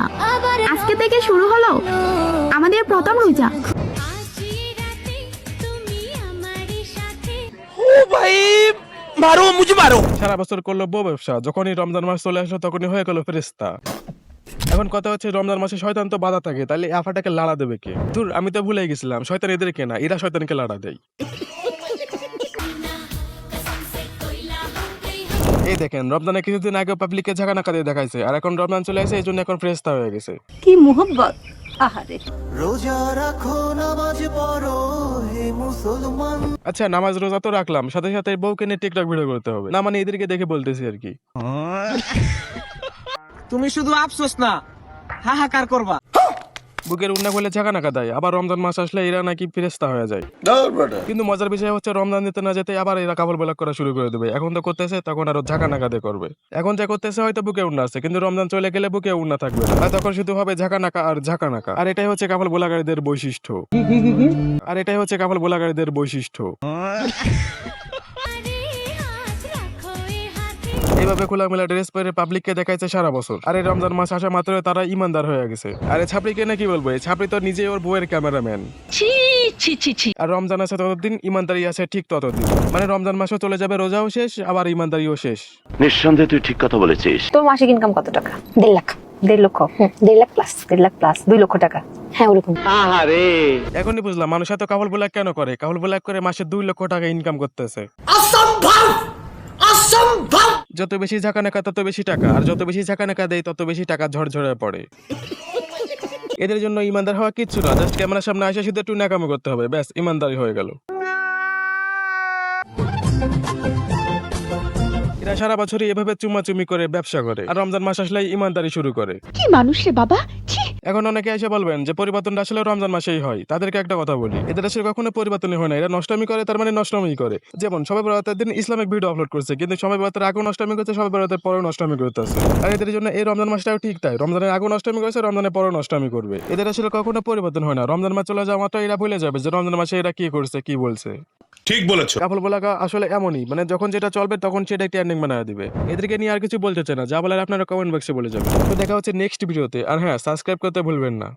না আজকে থেকে শুরু হলো আমাদের প্রথম রোজা। সারা বছর করল বউ ব্যবসা। যখনই রমজান মাস চলে আসলো তখনই হয়ে গেল ফেরিস্তা এখন কথা হচ্ছে রমজান মাসে শয়তান তো বাধা থাকে তাহলে আফাটাকে লাড়া দেবে কে? দূর আমি তো ভুলে গেছিলাম শয়তান এদেরকে না এরা শয়তানকে লাড়া দেয়। এই দেখেন রমজানে কিছুদিন আগে পাবলিককে ঝাঁকানাকা দিয়ে দেখাইছে আর এখন রমজান চলে আসে এই জন্য এখন ফেরেস্তা হয়ে গেছে। কি মোহব্বত? আহারে। রোজা রাখো নামাজ পড়ো হে মুসলমান। আচ্ছা নামাজ রোজা তো রাখলাম সাথে সাথে বউকে নিয়ে টিকটক ভিডিও করতে হবে। না মানে এদেরকে দেখে বলতেছি আর কি। তুমি শুধু আফসোস না হাহাকার করবা? বুকের উন্না করলে ঝাঁকানাকা দেয় আবার রমজান মাস আসলে এরা নাকি ফেরেস্তা হয়ে যায়। কিন্তু মজার বিষয় হচ্ছে রমজান দিতে না যেতে আবার এরা কাপড় বেলাক করা শুরু করে দেবে। এখন তো করতেছে তখন আরও ঝাঁকানাকা দিয়ে করবে। এখন যা করতেছে হয়তো বুকে উন্না আছে কিন্তু রমজান চলে গেলে বুকে উন্না থাকবে আর তখন শুধু হবে ঝাঁকানাকা আর ঝাঁকানাকা আর এটাই হচ্ছে কাপড় বোলাগারীদের বৈশিষ্ট্য। আর এটাই হচ্ছে কাপড় বোলাগারীদের বৈশিষ্ট্য। এইভাবে খোলামেলা ড্রেস পরে পাবলিককে দেখাইছে সারা বছর। আর এই রমজান মাস আসা মাত্র তারা ইমানদার হয়ে গেছে। আরে ছাপড়িকে না কি বলব? ছাপড়ি তো নিজেই ওর বউয়ের ক্যামেরাম্যান ছি ছি ছি ছি। আর রমজান আছে ততদিন ইমানদারি আছে ঠিক ততদিন। মানে রমজান মাসও চলে যাবে রোজাও শেষ আবার ইমানদারিও শেষ। নিঃসন্দেহে তুই ঠিক কথা বলেছিস। তোর মাসিক ইনকাম কত টাকা? দেড় লাখ। দেড় লক্ষ? দেড় লাখ প্লাস দেড় লাখ প্লাস দুই লক্ষ টাকা। হ্যাঁ ওরকম। এখনই বুঝলাম মানুষ এত কাবল বোলাক কেন করে? কাবল বোলাক করে মাসে দুই লক্ষ টাকা ইনকাম করতেছে। যত বেশি ঝাঁকানাকা তত বেশি টাকা। আর যত বেশি ঝাঁকানাকা দেয়, তত বেশি টাকা ঝরঝরে পড়ে। এদের জন্য ইমানদার হওয়া কিচ্ছু না, জাস্ট ক্যামেরার সামনে আসে শুধু একটু নাকামি করতে হবে, ব্যাস, ইমানদারি হয়ে গেল। এরা সারা বছরই এভাবে চুমাচুমি করে, ব্যবসা করে, আর রমজান মাস আসলেই ইমানদারি শুরু করে। কি মানুষ রে বাবা, ছি এখন অনেকে এসে বলবেন যে পরিবর্তনটা আসলে রমজান মাসেই হয়। তাদেরকে একটা কথা বলি এদের আসলে কখনো পরিবর্তনই হয় না, এরা নষ্টমী করে, তার মানে নষ্টমী করে। যেমন সবাই বরাতের দিন ইসলামিক ভিডিও আপলোড করছে, কিন্তু সবাই বরাতের আগেও নষ্টমী করছে, সবাই বরাতের পরেও নষ্টমী করতেছে। আর এদের জন্য এই রমজান মাসটাও ঠিক তাই, রমজানের আগেও নষ্টমী করেছে, রমজানের পরেও নষ্টমী করবে। এদের আসলে কখনো পরিবর্তন হয় না, রমজান মাস চলে যাওয়া মাত্র এরা ভুলে যাবে যে রমজান মাসে এরা কি করছে, কি বলছে। ঠিক বলেছ। কাফল বলাকা আসলে এমনই মানে যখন যেটা চলবে তখন সেটা ট্রেন্ডিং বানায় দিবে। এদেরকে নিয়ে আর কিছু বলতে চাই না, যা বলার আপনারা কমেন্ট বক্সে বলে যাবেন। তো দেখা হচ্ছে নেক্সট ভিডিওতে আর হ্যাঁ সাবস্ক্রাইব করতে ভুলবেন না।